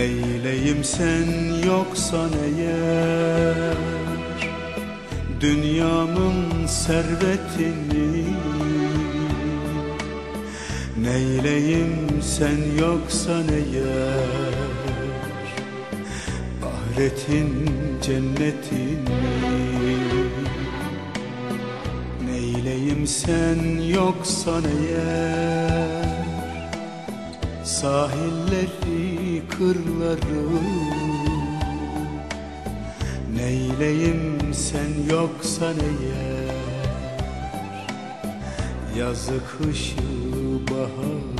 Neyleyim sen yoksan eğer Dünyamın servetini. Neyleyim sen yoksan eğer Ahiretin cennetini. Neyleyim sen yoksan eğer Sahilleri kırları. Neyleyim sen yoksan eğer Yazı kışı baharı.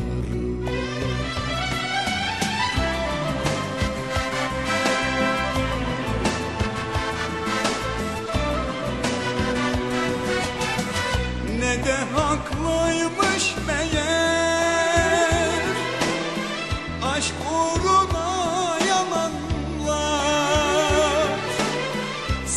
Ne de haklıymış meğer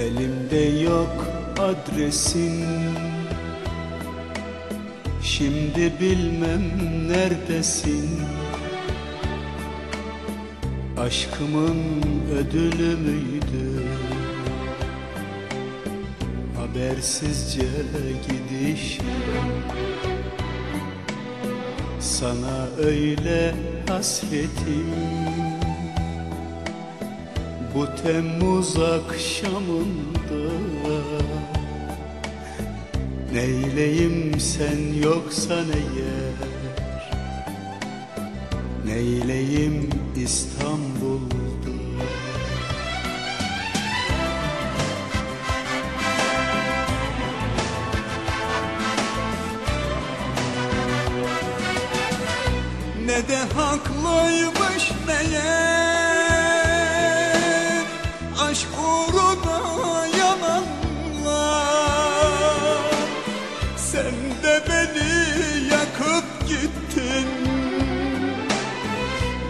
Elimde yok adresin Şimdi bilmem neredesin? Aşkımın ödülü müydü? Habersizce gidişim. Sana öyle hasretim. Bu Temmuz akşamında Neyleyim sen yoksan eğer Neyleyim İstanbul'da? Ne de haklıymış meğer Aşk uğruna yalanlar